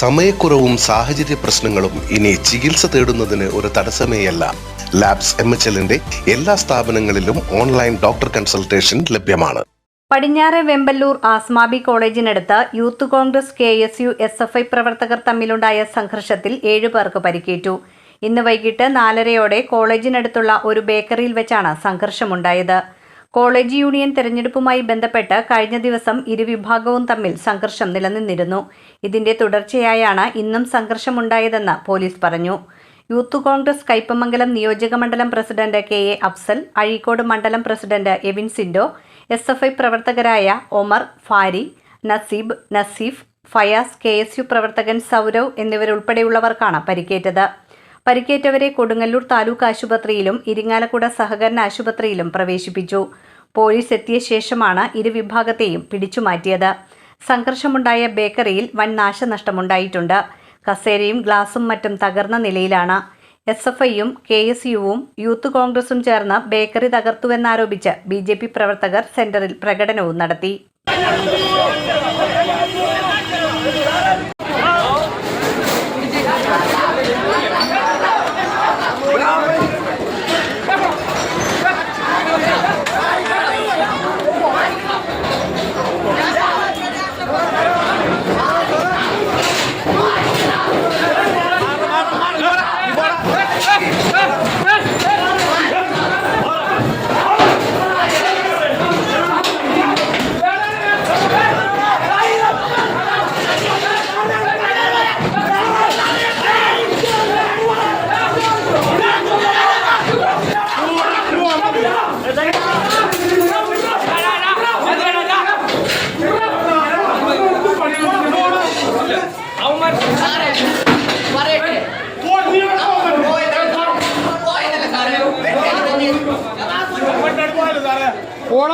സമയക്കുറവും സാഹചര്യ പ്രശ്നങ്ങളും ഇനി ചികിത്സ തേടുന്നതിന് ഒരു തടസ്സമേയല്ല. ലാബ്സ് എം എച്ച് എല്ലിന്റെ എല്ലാ സ്ഥാപനങ്ങളിലും ഓൺലൈൻ ഡോക്ടർ കൺസൾട്ടേഷൻ ലഭ്യമാണ്. പടിഞ്ഞാറ് Vemballur Asmabi കോളേജിനടുത്ത് youth Congress K S U S F I പ്രവർത്തകർ തമ്മിലുണ്ടായ സംഘർഷത്തിൽ ഏഴു പേർക്ക് പരിക്കേറ്റു. ഇന്ന് വൈകിട്ട് നാലരയോടെ കോളേജിനടുത്തുള്ള ഒരു ബേക്കറിയിൽ വെച്ചാണ് സംഘർഷമുണ്ടായത്. കോളേജ് യൂണിയൻ തെരഞ്ഞെടുപ്പുമായി ബന്ധപ്പെട്ട് കഴിഞ്ഞ ദിവസം ഇരുവിഭാഗവും തമ്മിൽ സംഘർഷം നിലനിന്നിരുന്നു. ഇതിന്റെ തുടർച്ചയായാണ് ഇന്നും സംഘർഷമുണ്ടായതെന്ന് പോലീസ് പറഞ്ഞു. യൂത്ത് കോൺഗ്രസ് കൈപ്പമംഗലം നിയോജക മണ്ഡലം president K A Afsal Azhikode മണ്ഡലം president Evin Sindo S F I പ്രവർത്തകരായ Omar Fari Naseeb Naseef Fayas K S U പ്രവർത്തകൻ സൗരവ് എന്നിവരുൾപ്പെടെയുള്ളവർക്കാണ് പരിക്കേറ്റത്. പരിക്കേറ്റവരെ കൊടുങ്ങല്ലൂർ താലൂക്ക് ആശുപത്രിയിലും ഇരിങ്ങാലക്കുട സഹകരണ ആശുപത്രിയിലും പ്രവേശിപ്പിച്ചു. പോലീസ് എത്തിയ ശേഷമാണ് ഇരുവിഭാഗത്തെയും പിടിച്ചുമാറ്റിയത് സംഘർഷമുണ്ടായ ബേക്കറിയിൽ വൻ നാശനഷ്ടമുണ്ടായിട്ടുണ്ട്. കസേരയും ഗ്ലാസും മറ്റും തകർന്ന നിലയിലാണ്. എസ് എഫ് ഐയും കെ എസ് യുവും യൂത്ത് കോൺഗ്രസും ചേർന്ന് ബേക്കറി തകർത്തുവെന്നാരോപിച്ച് ബി ജെ പി പ്രവർത്തകർ സെന്ററിൽ പ്രകടനവും നടത്തി. कोण